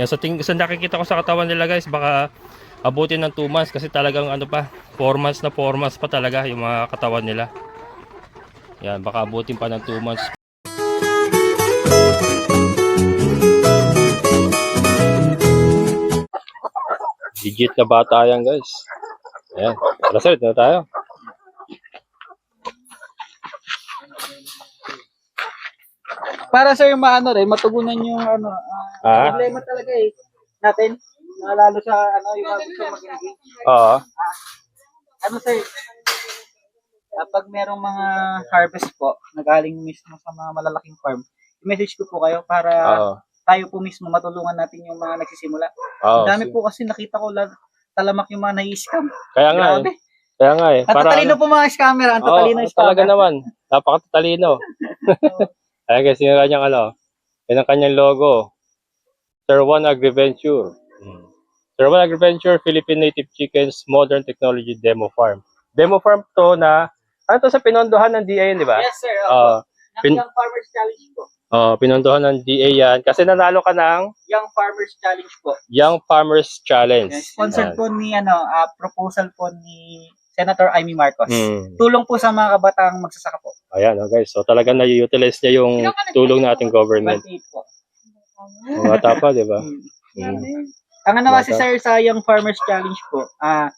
Yan, sa, ting sa nakikita ko sa katawan nila guys, baka abutin ng 2 months kasi talagang ano pa, 4 months na 4 months pa talaga yung mga katawan nila. Yan, baka abutin pa ng 2 months. Digit na bata yan guys. Ayan, dito na tayo. Para sir, maano rin, matugunan yung ano, Ah? ah, problema talaga eh, natin. na Lalo sa ano, yung mga gusto mag-engage. Oo. Ano sir, kapag merong mga harvest po, na galing mismo sa mga malalaking farm, i-message ko po kayo para Oo. tayo po mismo matulungan natin yung mga nagsisimula. Oo. Ang dami po kasi nakita ko la- talamak yung mga nai-scam. Kaya nga eh. Grabe. Kaya nga eh. Ang tatalino po mga scammer, ang Oo, tatalino talaga scammer. naman. Napakatalino. Ayan guys, yung kanyang ano. Yan ang kanyang logo. Sir Juan Agriventure. Hmm. Sir Juan Agriventure, Philippine Native Chickens Modern Technology Demo Farm. Demo farm to na, ano to sa pinondohan ng DA, di ba? Yes sir. Ng pin- Young Farmers Challenge po. Oh, pinondohan ng DA yan. Kasi nanalo ka ng Young Farmers Challenge po. Young Farmers Challenge. Sponsored Yan. po ni ano, ah, proposal po ni Senator Amy Marcos. Hmm. Tulong po sa mga kabataang magsasaka po. Ayan, oh guys. So talagang na-utilize niya yung tulong nating government. 28 po. Mga tapa, di ba? Hmm. Hmm. Ang ano kasi Bata. sir sa Young Farmers Challenge po, ah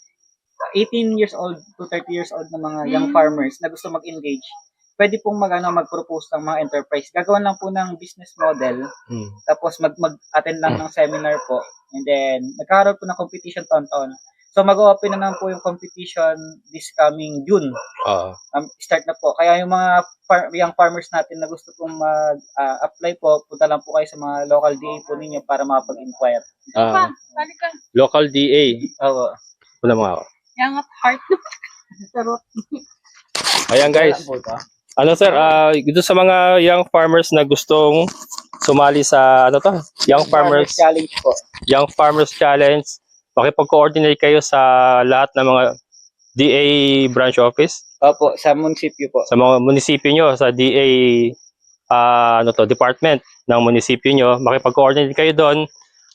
18 years old to 30 years old na mga young farmers na gusto mag-engage, pwede pong mag, ano, mag-propose ng mga enterprise. Gagawan lang po ng business model, Hmm. tapos mag, mag-attend lang ng seminar po, and then nagkakaroon po ng competition taon-taon. So mag-open na naman po yung competition this coming June. Oo. Um, start na po. Kaya yung mga far- young farmers natin na gusto pong mag-apply po, punta lang po kayo sa mga local DA po ninyo para makapag-inquire. Ah, ka. local DA. Oo. Wala mga ako. Yang at heart. Pero, Ayan guys. Ano sir, ah dito sa mga young farmers na gustong sumali sa ano to? Young Farmers Challenge po. Young Farmers Challenge. Makipag-coordinate kayo sa lahat ng mga DA branch office Opo, sa munisipyo po. sa mga munisipyo nyo, sa DA ah, ano to, department ng munisipyo nyo, makipag-coordinate kayo doon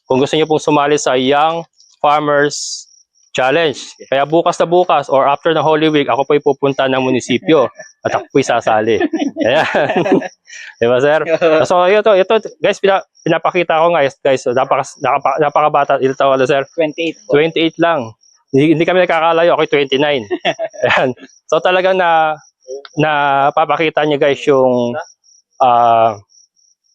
kung gusto niyo pong sumali sa Young Farmers Challenge. Kaya bukas na bukas or after ng Holy Week, ako po'y pupunta ng munisipyo at ako po'y sasali. Ayan. Di ba, sir? So, ito, ito, guys, pina, pinapakita ko guys, guys, napaka, napaka, napakabata, ito tawa na, sir. 28 po. 28 lang. Hindi, hindi kami nakakalayo, ako 29. Ayan. So talagang na na papakita niya guys yung ah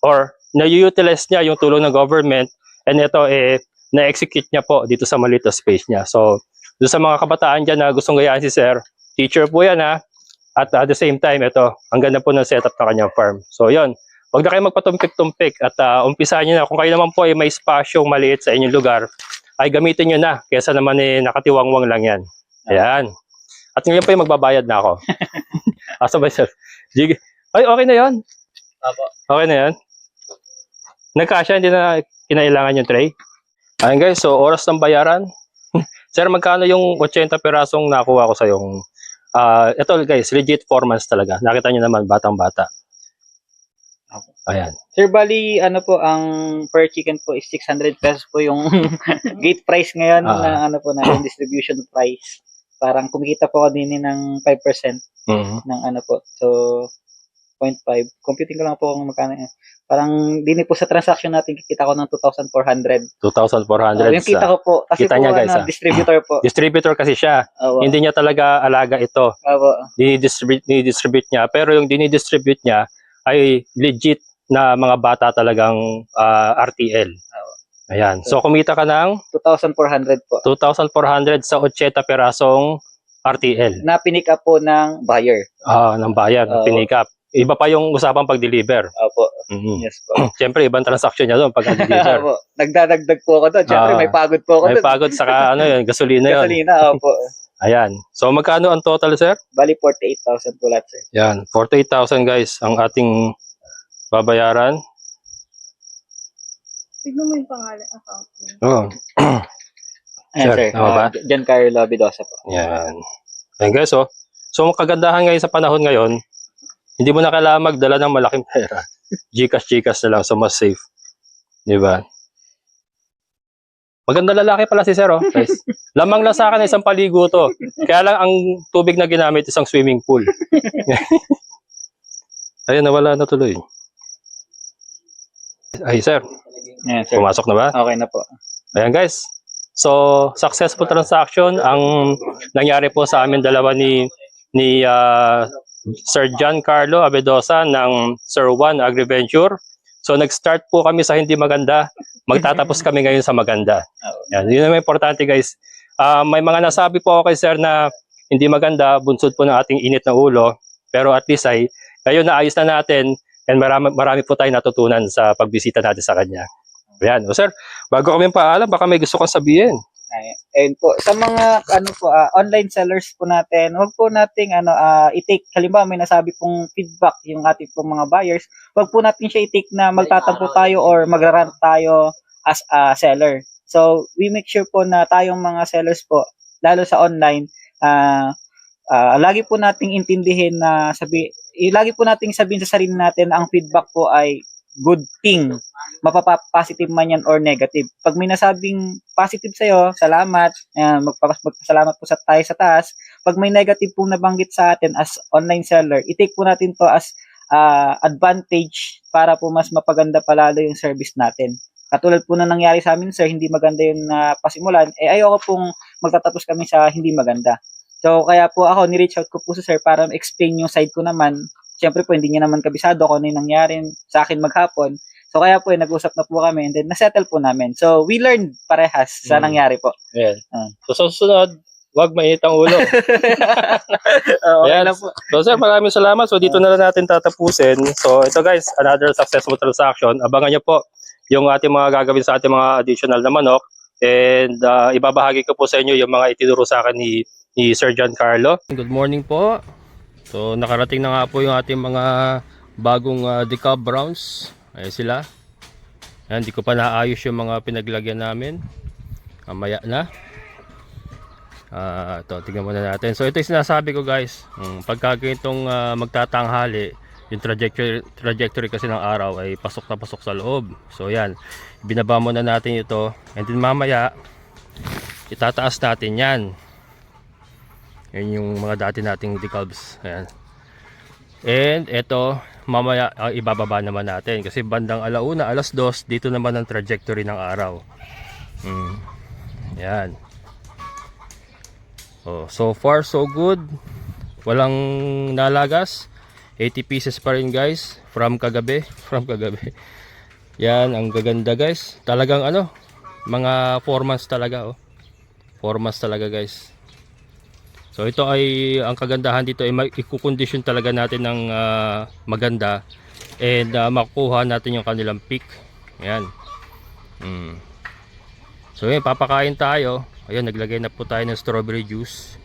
or na-utilize niya yung tulong ng government and ito eh na-execute niya po dito sa Malito space niya. So doon sa mga kabataan dyan na gustong gayaan si Sir, teacher po yan ha. At at the same time, ito, ang ganda po ng setup ng kanyang farm. So yon Huwag na kayo magpatumpik-tumpik at uh, umpisahan nyo na. Kung kayo naman po ay may spasyong maliit sa inyong lugar, ay gamitin nyo na. Kesa naman eh, nakatiwangwang lang yan. Ayan. At ngayon po yung magbabayad na ako. Asa ba sir? Jig- Ay, okay na yon. Okay na yan. Nagkasya, hindi na kinailangan yung tray. Ayan guys, so oras ng bayaran. sir, magkano yung 80 perasong nakuha ko sa yung Ah, ito guys, legit 4 months talaga. Nakita niyo naman, batang-bata. Ayan. Sir, bali, ano po, ang per chicken po is 600 pesos po yung gate price ngayon Ah. na ano po na yung distribution price. Parang kumikita po ako din ng 5% Mhm. ng ano po. So, 0.5. Computing ko lang po kung magkano. Parang din po sa transaction natin kikita ko ng 2,400. 2,400 Uh, yung kita ko po. Kasi Kita po, niya, guys, ano, ah. distributor po. distributor kasi siya. Oo. Hindi niya talaga alaga ito. Opo. Dinidistribute, dinidistribute niya. Pero yung dinidistribute niya ay legit na mga bata talagang ah, RTL. Ayan. So kumita ka ng 2,400 po. 2,400 sa 80 perasong RTL. Na pinick up po ng buyer. Ah, ng bayan, Oo. pinik up. Iba pa yung usapang pag-deliver. Opo. Mhm. Yes po. Siyempre, ibang transaction niya doon pag-deliver. Opo. Nagdadagdag po ako doon. Siyempre, Ah. may pagod po ako May doon. pagod saka ano yun, gasolina yun. Gasolina, opo. Ayan. So magkano ang total, sir? Bali, 48,000 po lahat, sir. Yan, 48,000 guys ang ating babayaran. tignan mo yung pangalan account mo. Oh. Ayan, Sir, sir. tama ba? Ah, John Carlo Bidosa po. Yan. Ayan guys, oh. So ang kagandahan ngayon sa panahon ngayon, hindi mo na kailangan magdala ng malaking pera. Gcash, Gcash na lang, so mas safe. Di ba? Maganda lalaki pala si Sir, oh. Guys. Lamang lang sa akin isang paligo to. Kaya lang ang tubig na ginamit isang swimming pool. Ayun, nawala na tuloy. Ay, Sir. Yan, sir. Pumasok na ba? Okay na po. Ayan guys. So, successful transaction ang nangyari po sa amin dalawa ni ni ah, Sir John Carlo Abedosa ng Sir Juan Agriventure. So, nag-start po kami sa hindi maganda. Magtatapos kami ngayon sa maganda. Yan, yun ang importante guys. Ah, may mga nasabi po ako kay Sir na hindi maganda, bunsod po ng ating init na ulo. Pero at least ay, ngayon naayos na natin and marami, marami po tayong natutunan sa pagbisita natin sa kanya. Ayan. O sir, bago kami paalam, baka may gusto kang sabihin. Ay, ayun po. Sa mga ano po ah, online sellers po natin, wag po nating ano ah, i-take halimbawa may nasabi pong feedback yung ating pong mga buyers, wag po natin siya i-take na magtatampo tayo or magrarant tayo as a seller. So, we make sure po na tayong mga sellers po, lalo sa online, ah ah, lagi po nating intindihin na sabi, eh, lagi po nating sabihin sa sarili natin na ang feedback po ay good thing mapapa-positive man yan or negative. Pag may nasabing positive sa'yo, salamat. Ayan, magpa- magpasalamat po sa tayo sa taas. Pag may negative pong nabanggit sa atin as online seller, i-take po natin to as ah, advantage para po mas mapaganda palalo yung service natin. Katulad po na nangyari sa amin, sir, hindi maganda yung uh, pasimulan, eh ayoko pong magtatapos kami sa hindi maganda. So, kaya po ako, ni-reach out ko po sa sir para ma-explain yung side ko naman. Siyempre po, hindi niya naman kabisado kung ano yung nangyari sa akin maghapon. So kaya po, eh, nag-usap na po kami and then nasettle po namin. So we learned parehas sa Mm. nangyari po. Ayan. Ah. So, sa susunod, wag mainit ang ulo. okay Ayan. lang po. so, sir, maraming salamat. So, dito na lang natin tatapusin. So, ito guys, another successful transaction. Abangan nyo po yung ating mga gagawin sa ating mga additional na manok. And uh, ibabahagi ko po sa inyo yung mga itinuro sa akin ni, ni Sir John Carlo. Good morning po. So, nakarating na nga po yung ating mga bagong uh, decal browns. Ayan sila. Ayan, hindi ko pa naayos yung mga pinaglagyan namin. Mamaya na. Ah, ito, tingnan muna natin. So ito yung sinasabi ko guys. Um, pagka ganitong ah, magtatanghali, yung trajectory, trajectory kasi ng araw ay pasok na pasok sa loob. So yan, binaba muna natin ito. And then mamaya, itataas natin yan. Yan yung mga dati nating decalbs. Ayan. And ito, mamaya ah, ibababa naman natin. Kasi bandang alauna, alas dos, dito naman ang trajectory ng araw. Mm. Yan. Oh, so far so good. Walang nalagas. 80 pieces pa rin guys from kagabi, from kagabi. Yan ang gaganda guys. Talagang ano, mga 4 months talaga oh. 4 months talaga guys. So ito ay ang kagandahan dito ay ikukondisyon talaga natin ng ah, maganda and ah, makukuha natin yung kanilang peak. Yan. Mm. So yun, papakain tayo. Ayun, naglagay na po tayo ng strawberry juice.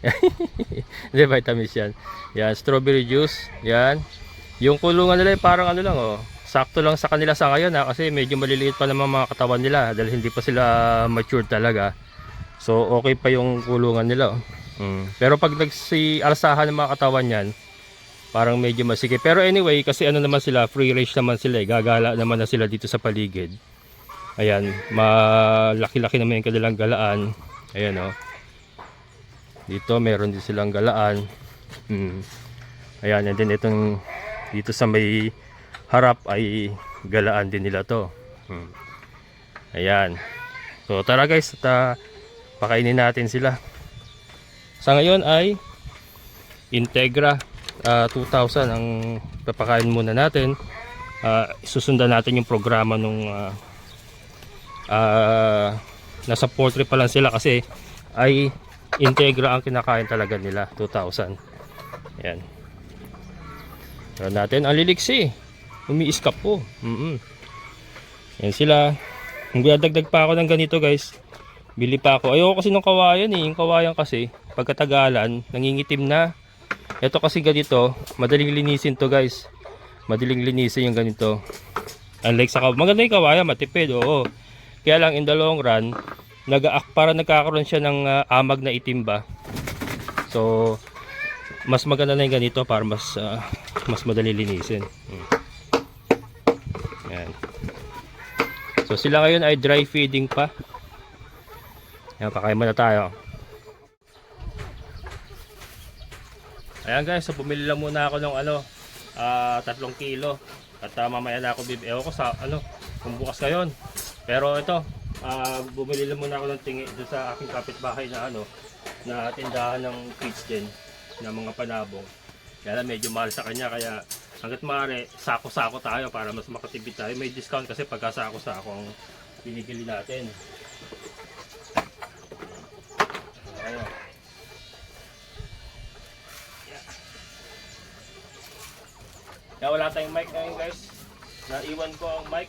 Hindi, vitamins yan. Yan, strawberry juice. Yan. Yung kulungan nila ay parang ano lang oh. Sakto lang sa kanila sa ngayon ha, kasi medyo maliliit pa naman mga katawan nila dahil hindi pa sila mature talaga. So okay pa yung kulungan nila. oh. Mm. Pero pag nagsi-alsahan ng mga katawan yan, parang medyo masikip. Pero anyway, kasi ano naman sila, free range naman sila eh. Gagala naman na sila dito sa paligid. Ayan, malaki-laki naman yung kanilang galaan. Ayan oh. Dito meron din silang galaan. Mm. Ayan, and then itong dito sa may harap ay galaan din nila to. Mm. Ayan. So tara guys, at ah, pakainin natin sila. Sa ngayon ay Integra ah, 2000 ang papakain muna natin. Ah, susundan natin yung programa nung ah, ah, nasa poultry pa lang sila kasi ay Integra ang kinakain talaga nila 2000. Ayan. Tara natin ang liliksi. Umiiskap po. Mm Yan sila. Kung dagdag pa ako ng ganito guys, bili pa ako. Ayoko kasi ng kawayan eh. Yung kawayan kasi, pagkatagalan, nangingitim na. Ito kasi ganito, madaling linisin to guys. Madaling linisin yung ganito. Unlike sa kawayan, maganda yung kawayan, matipid, oo. Kaya lang in the long run, nag para nagkakaroon siya ng ah, amag na itim ba. So, mas maganda na yung ganito para mas ah, mas madali linisin. Hmm. Yan. So sila ngayon ay dry feeding pa. Ayan, kakain muna tayo. Ayan guys, so bumili lang muna ako ng ano, tatlong kilo. At ah, mamaya na ako bib... Ewan ko sa ano, kung bukas ngayon. Pero ito, ah, bumili lang muna ako ng tingi doon sa aking kapitbahay na ano, na tindahan ng feeds din, ng mga panabong. Kaya medyo mahal sa kanya, kaya hanggat maaari, sako-sako tayo para mas makatipid tayo. May discount kasi pagka sako-sako ang binibili natin. Kaya wala tayong mic ngayon guys. Naiwan ko ang mic.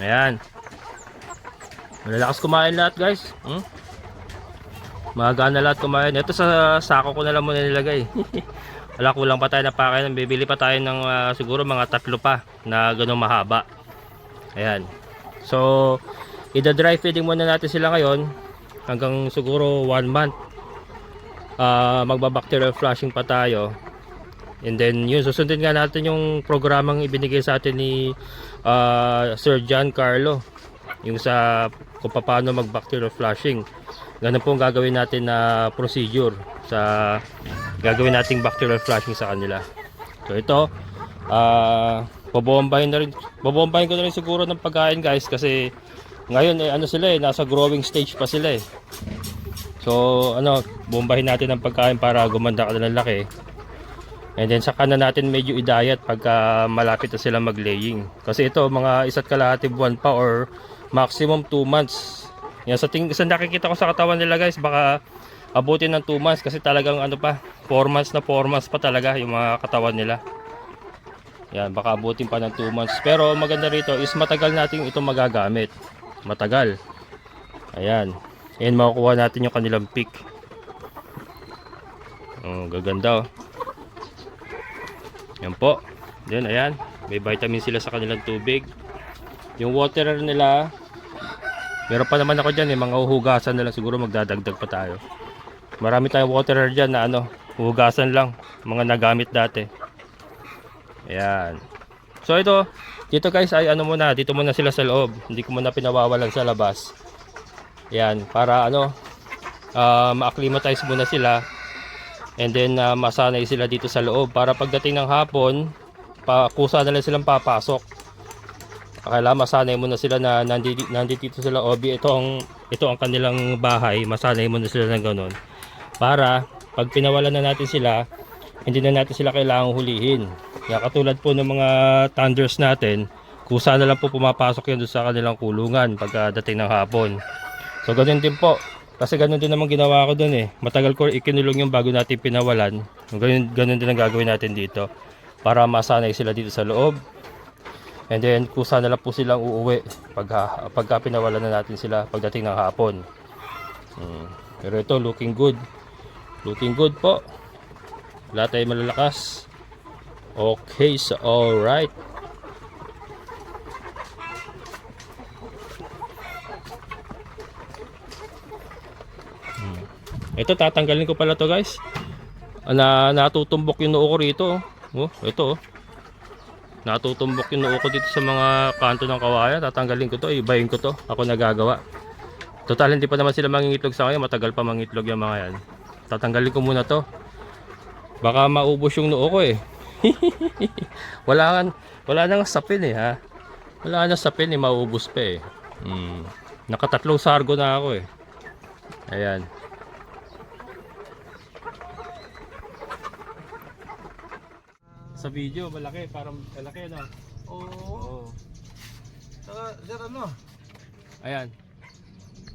Ayan. Malalakas kumain lahat guys. Hmm? Maga na lahat kumain. Ito sa sako ko na lang muna nilagay. Wala kulang pa tayo na pakain. Bibili pa tayo ng ah, siguro mga tatlo pa na ganun mahaba. Ayan. So, ida-dry feeding muna natin sila ngayon hanggang siguro 1 month. Ah, magbabacterial flushing pa tayo. And then yun, susundin nga natin yung programang ibinigay sa atin ni ah, Sir John Carlo. Yung sa kung paano mag-bacterial flushing. Ganun po ang gagawin natin na procedure sa gagawin nating bacterial flushing sa kanila. So ito, ah babombahin na rin, babombahin ko na rin siguro ng pagkain guys kasi ngayon eh, ano sila eh, nasa growing stage pa sila eh. So ano, bombahin natin ang pagkain para gumanda ka ng laki. And then saka na natin medyo i-diet pagka malapit na sila mag-laying. Kasi ito mga isa't kalahati buwan pa or maximum 2 months. Yan sa ting sa nakikita ko sa katawan nila guys, baka abutin ng 2 months kasi talagang ano pa, 4 months na 4 months pa talaga yung mga katawan nila. Yan, baka abutin pa ng 2 months. Pero maganda rito is matagal natin ito magagamit. Matagal. Ayan. Ayan makukuha natin yung kanilang peak. Oh, gaganda oh. Yan po. Then ayan, may vitamin sila sa kanilang tubig. Yung waterer nila, meron pa naman ako dyan eh, mga uhugasan na lang siguro magdadagdag pa tayo. Marami tayong waterer dyan na ano, uhugasan lang, mga nagamit dati. Ayan. So ito, dito guys ay ano muna, dito muna sila sa loob. Hindi ko muna pinawawalan sa labas. Ayan, para ano, uh, ma-acclimatize muna sila And then uh, masanay sila dito sa loob para pagdating ng hapon, pa kusa na lang silang papasok. Kailangan masanay muna sila na nandito, nandito dito sila obi ito ang ito ang kanilang bahay, masanay muna sila ng ganun. Para pag pinawalan na natin sila, hindi na natin sila kailangang hulihin. Kaya katulad po ng mga thunders natin, kusa na lang po pumapasok yan doon sa kanilang kulungan pagdating ng hapon. So ganun din po, kasi ganun din naman ginawa ko doon eh. Matagal ko ikinulong yung bago natin pinawalan. Ganun, ganun din ang gagawin natin dito. Para masanay sila dito sa loob. And then kusa na lang po silang uuwi pag, pagka pinawalan na natin sila pagdating ng hapon. Hmm. Pero ito looking good. Looking good po. Lahat ay malalakas. Okay, so alright. Ito tatanggalin ko pala to guys. Na natutumbok yung noo ko rito. Oh, oh ito oh. Natutumbok yung noo ko dito sa mga kanto ng kawayan. Tatanggalin ko to, ibayin ko to. Ako nagagawa. Total, hindi pa naman sila mangingitlog sa ngayon. Matagal pa mangitlog yung mga yan. Tatanggalin ko muna to. Baka maubos yung noo ko eh. wala nga, wala nang sapin eh ha. Wala nang sapin eh, maubos pa eh. Hmm. Nakatatlong sargo na ako eh. Ayan. Sa video, malaki. Parang malaki na. Oo. Oo. Saka, sir, ano? Ayan.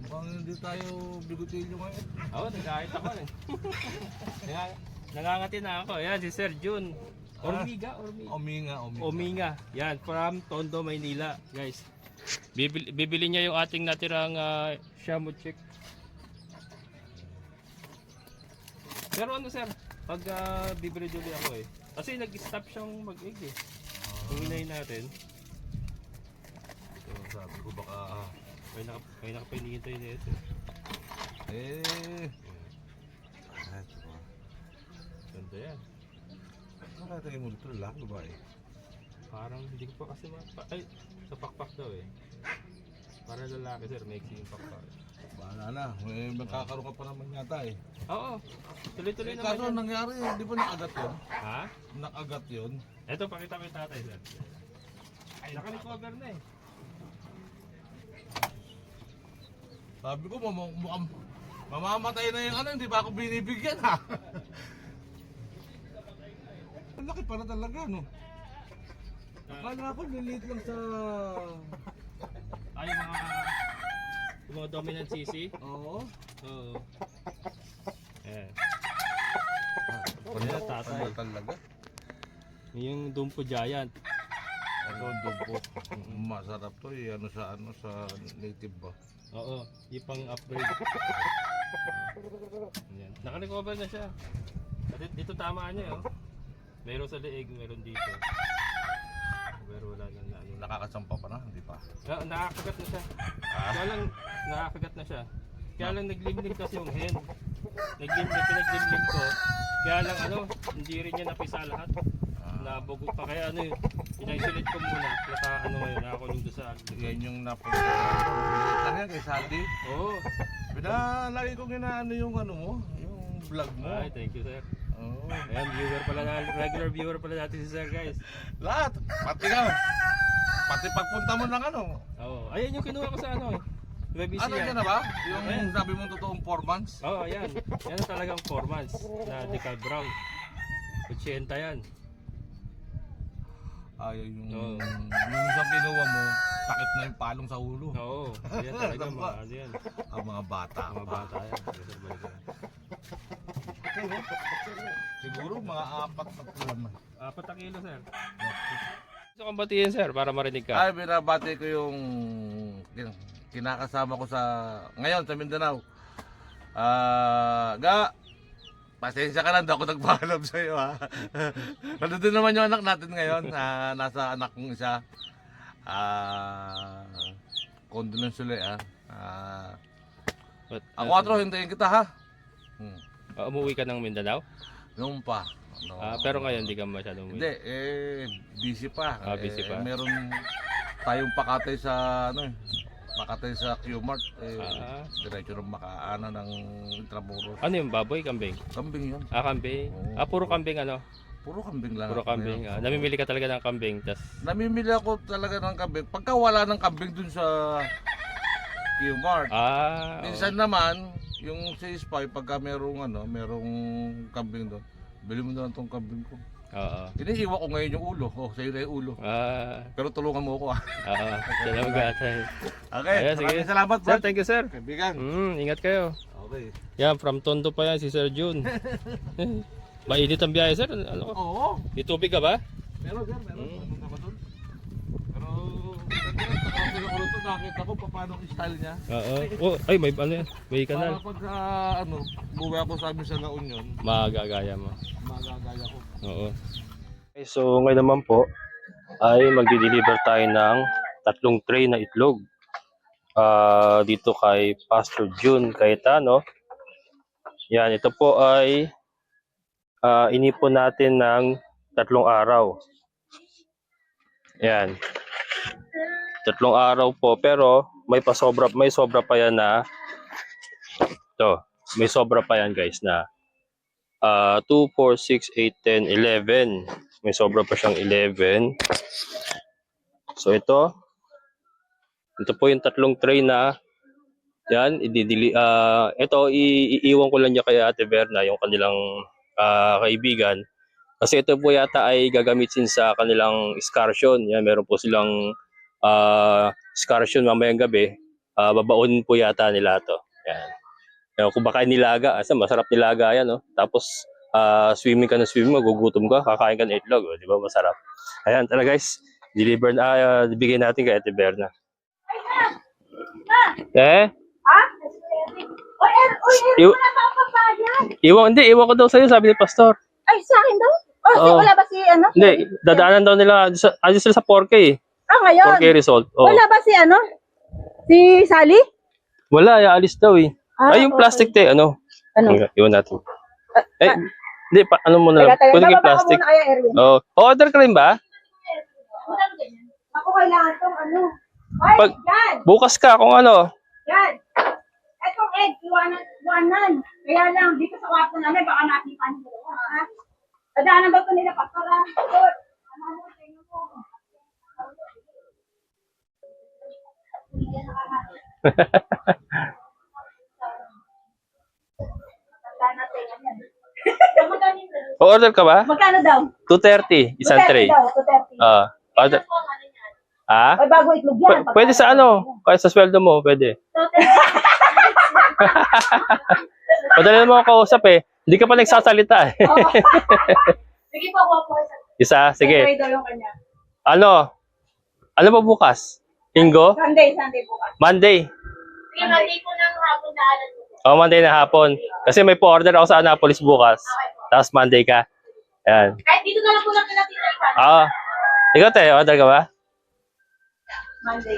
Mukhang hindi tayo bigotilyo ngayon. Oo, nagkahit ako eh. Nang- Nangangati na ako. Ayan, si Sir Jun. Ormiga, Ormiga. Ominga, ominga. Ominga. Yan, from Tondo, Maynila. Guys, bibili, bibili niya yung ating natirang uh, shamu chick. Pero ano sir, pag uh, bibili duli ako eh. Kasi nag-stop siyang mag-egg eh. Kung hinayin natin, So, sabi ko baka, ah, may naka, may nakapainihintay na ito. eh. Ah, ito ba? Ganda yan. Ano kaya tingin mo dito? Lalaki ba eh? Parang hindi ko pa kasi ma... pa- Ay, sa pakpak daw eh. Para lalaki sir, may yung pakpak. Bahala na. May magkakaroon ka pa naman yata eh. Oo, tuloy-tuloy Eh, naman kaso yan. nangyari, di ba nakagat yun? Ha? Nakagat yun. Eto, pakita ko yung tatay sir. Ay, naka-recover na eh. Sabi ko, mukhang, mukhang mamamatay na yung ano, hindi ba ako binibigyan ha? Ang laki para talaga, no? Akala ko, lilit lang sa... Ay, mga... Mga dominant CC. Oo. Oo. Eh. Ano Yan, tatay. Ano talaga? Yung Dumpo Giant. Ano, dugo. Masarap to eh, ano sa ano sa native ba? Oo, yung pang upgrade. Yan. Naka-recover na siya. At dito, dito tama niya oh. Meron sa leeg, meron dito. Pero wala na na ano. Nakakasampa pa na, hindi pa. Na, nakakagat na siya. Kaya lang, nakakagat na siya. Kaya lang naglimlim kasi yung hen. Naglimlim, pinaglimlim ko. Kaya lang ano, hindi rin niya napisa lahat. Nabugo pa kaya ano yun. In-isolate ko muna. Naka ano ngayon, nakakulong doon sa Yan yung napunta. Lang yan kay Sandy. Oo. Pina, lagi kong inaano yung ano mo, yung vlog mo. Ay, thank you sir. Oo. Ayan, viewer pala regular viewer pala natin si sir guys. Lahat, pati ka. Pati pagpunta mo ng ano. Oo. Ayan yung kinuha ko sa ano eh. BBC Ano yan. yan na ba? Yung Ayan. sabi mong totoong 4 months? Oo, ayan. Yan ang talagang formats na decal brown. 80 yan. Ay, yung, Oo. yung isang kinuha mo, takip na yung palong sa ulo. Oo. Ayan talaga mga ano yan. Ang mga bata. Mga pa. bata yan. Yan. Siguro mga apat na kulam. Apat na kilo sir. Gusto kong batiin sir para marinig ka. Ay, binabati ko yung kin- kinakasama ko sa ngayon sa Mindanao. Ah, ga Pasensya ka lang, ako nagpaalam sa iyo ha. Nandun naman yung anak natin ngayon, ah, nasa anak kong isa. Ah, condolence ulit ha. Ah, But, ako atro, hintayin kita ha. Hmm. uh, umuwi ka ng Mindanao? Noon pa. No. Ah, pero ngayon hindi ka masyadong umuwi. Hindi, eh, busy pa. Ah, busy Eh, pa. Meron tayong pakatay sa, ano eh, pakatay sa Q-Mart. Eh, Ah. diretso ng makaana ng Intramuros. Ano yung baboy, kambing? Kambing yun. Ah, kambing. Oo. Ah, puro kambing ano? Puro kambing lang. Puro kambing. Ah, namimili ka talaga ng kambing. Tas, Namimili ako talaga ng kambing. Pagka wala ng kambing dun sa Q-Mart. ah. Minsan naman, yung sa Spy, pagka merong ano, merong kambing doon, bili mo na lang tong kambing ko. Oo. Iniiwa ko ngayon yung ulo. Oh, sa'yo na yung ulo. Ah, Pero tulungan mo ako ah. oo. Salamat ka. Okay, Ayan, sige. maraming salamat Sir, Brad. thank you sir. Kaibigan. Mm, ingat kayo. Okay. Yan, from Tondo pa yan si Sir Jun. Mainit ang biyahe sir. Ano? Oo. May tubig ka ba? Meron sir, meron. Mm. Pumunta ka doon. Pero, pagka ako rito, nakita ko pa paano ang style niya. Oo. Oh, ay, may ano yan. May Para kanal. pag ano, buwi ako sa amin sa La Union, Magagaya mo. magagaya ko. Oo. Okay, so ngayon naman po ay magdi-deliver tayo ng tatlong tray na itlog. Ah, dito kay Pastor June Cayetano. Yan, ito po ay ah, inipon natin ng tatlong araw. Yan. Tatlong araw po pero may pasobra may sobra pa yan na to. May sobra pa yan guys na ah 2 4 6 8 10 11. May sobra pa siyang 11. So ito ito po yung tatlong tray na yan, ididili ah ito iiwan ko lang niya kay Ate Berna yung kanilang ah, kaibigan kasi ito po yata ay gagamitin sa kanilang excursion. Yan, meron po silang ah excursion mamayang gabi. Ah, babaonin po yata nila to. Yan. Yan, kung baka nilaga, asa masarap nilaga yan, no? Tapos ah, swimming ka na swimming, magugutom ka, kakain ka ng itlog, oh, di ba? Masarap. Ayan, tara guys. Deliver na, ah, bigay natin kay Ate Berna. Eh? Er, Iw-? Iwan, hindi, iwan ko daw sa'yo, sabi ni Pastor. Ay, sa akin daw? Oh, si, Oo. wala ba si ano? Hindi, dadaanan daw nila, ano sila sa 4K eh. Ah, ngayon. 4K result. Oh. Wala ba si ano? Si Sally? Wala, ialis daw eh. Ah, Ay, yung okay. plastic te, ano? Ano? Iwan- Iwan natin. Ah, Eh, ah. hindi, pa, ano mo na Taga, lang. taga. Kunin yung Bababa ka plastic. muna kaya, Erwin. Oh. order ka rin ba? Ako kailangan tong ano. Ay, Pag- yan. Bukas ka kung ano. Yan. Etong egg, iwanan, iwanan. Kaya lang, dito sa kwarto namin, baka nakipan mo. Ha? Dadaanan ba ito nila pa? Para, Lord, ano mo, tingnan mo. Yun? order ka ba? Magkano daw? 230, isang 230 tray. daw, 230. Ah, order. Ah? Ay, bago itlog yan. P- pwede sa ano? Kahit sa sweldo mo, pwede. Padala mo ako kausap eh. Hindi ka pa nagsasalita eh. Sige po, po, po. Isa, sige. Ano? Ano ba bukas? Linggo? Sunday, Sunday bukas. Monday? Sige, Monday po ng hapon na alam mo. O, Monday na hapon. Kasi may po-order ako sa Annapolis bukas. Tapos Monday ka. Ayan. Kahit dito na lang po lang pinatira ipan. Ah. Ikaw te, order ka ba? Monday.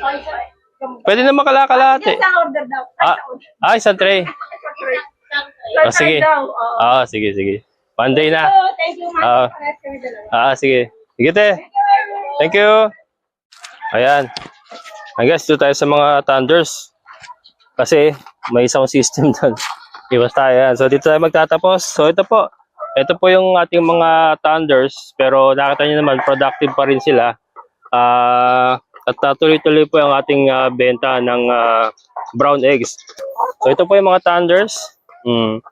Pwede na makalakalate. Yan sa order daw. Ah, ah, isang tray. Ah, sige. oo. Ah, sige, sige. Monday na. Oh, thank you. Ah. Ah, sige. Sige te. Thank you. Ayan. I guess dito tayo sa mga thunders. Kasi may sound system doon. Iwas tayo yan. So dito tayo magtatapos. So ito po. Ito po yung ating mga thunders. Pero nakita nyo naman, productive pa rin sila. Ah, at uh, tuloy-tuloy po yung ating ah, benta ng ah, brown eggs. So ito po yung mga thunders. Mm.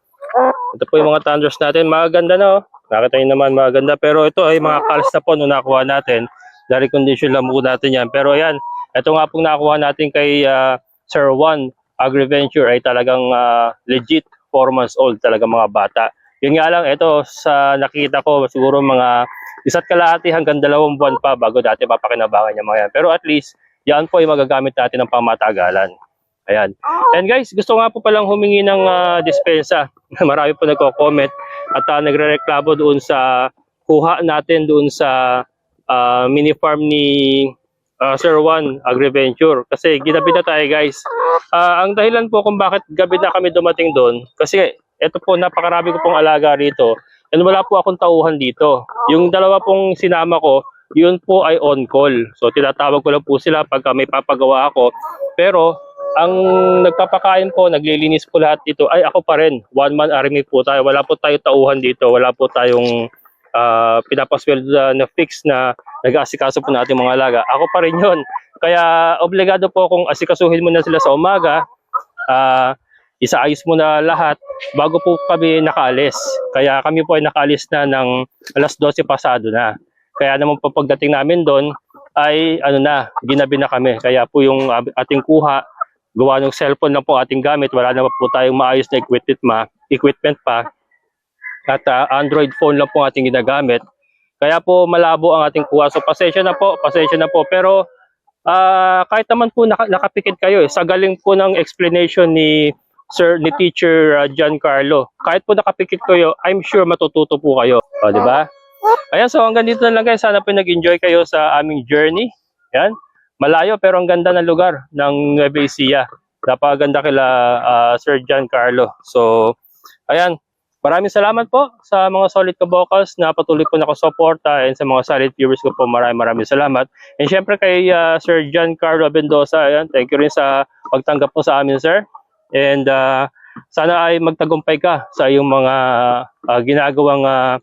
Ito po yung mga thunders natin. Maganda na oh. Nakita nyo naman maganda. Pero ito ay mga kalas na po nung nakuha natin. Dari condition lang po natin yan. Pero ayan, ito nga pong nakuha natin kay ah, Sir Juan Agriventure ay talagang ah, legit 4 months old talaga mga bata. Yun nga lang, ito sa nakita ko siguro mga isa't kalahati hanggang dalawang buwan pa bago dati papakinabangan niya mga yan. Pero at least, yan po ay magagamit natin ng pamatagalan. Ayan. And guys, gusto nga po palang humingi ng ah, dispensa. Marami po nagko-comment at uh, nagre-reklamo doon sa kuha natin doon sa ah, mini farm ni ah, Sir Juan Agriventure. Kasi ginabi na tayo guys. Ah, ang dahilan po kung bakit gabi na kami dumating doon, kasi ito po napakarami ko pong alaga rito. And wala po akong tauhan dito. Yung dalawa pong sinama ko, yun po ay on call. So tinatawag ko lang po sila pagka may papagawa ako. Pero ang nagpapakain po, naglilinis po lahat dito ay ako pa rin. One man army po tayo. Wala po tayo tauhan dito. Wala po tayong uh, pinapasweldo na, na fix na nag-aasikaso po natin mga alaga. Ako pa rin yun. Kaya obligado po kung asikasuhin mo na sila sa umaga, ah isaayos mo na lahat bago po kami nakaalis. Kaya kami po ay nakaalis na ng alas 12 pasado na. Kaya naman po pagdating namin doon ay ano na, ginabi na kami. Kaya po yung ating kuha, gawa ng cellphone na po ating gamit, wala na po tayong maayos na equipment, ma, equipment pa. At ah, Android phone lang po ating ginagamit. Kaya po malabo ang ating kuha. So pasensya na po, pasensya na po. Pero ah, kahit naman po naka, nakapikit kayo eh, sa galing po ng explanation ni Sir ni Teacher uh, Giancarlo. Kahit po nakapikit kayo, I'm sure matututo po kayo. O, di ba? Ayan, so hanggang dito na lang guys. Sana po nag-enjoy kayo sa aming journey. Yan. Malayo pero ang ganda ng lugar ng Nueva Ecija. Napakaganda kila ah, Sir Giancarlo. So, ayan. Maraming salamat po sa mga solid kabokals na patuloy po nakasuporta and sa mga solid viewers ko po maraming maraming salamat. And syempre kay ah, Sir Giancarlo Bendosa, ayan, thank you rin sa pagtanggap po sa amin sir. And ah, sana ay magtagumpay ka sa iyong mga ah, ginagawang ah,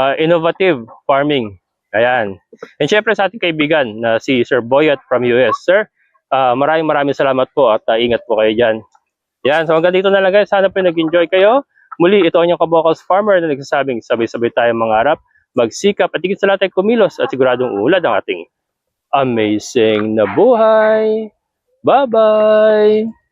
ah, innovative farming. Ayan. And syempre sa ating kaibigan na si Sir Boyat from US. Sir, ah, maraming maraming salamat po at ah, ingat po kayo dyan. Yan, so hanggang dito na lang guys. Sana po nag-enjoy kayo. Muli, ito ang inyong kabokals farmer na nagsasabing sabay-sabay tayong mangarap, magsikap at higit sa lahat ay kumilos at siguradong ulad ang ating amazing na buhay. Bye-bye!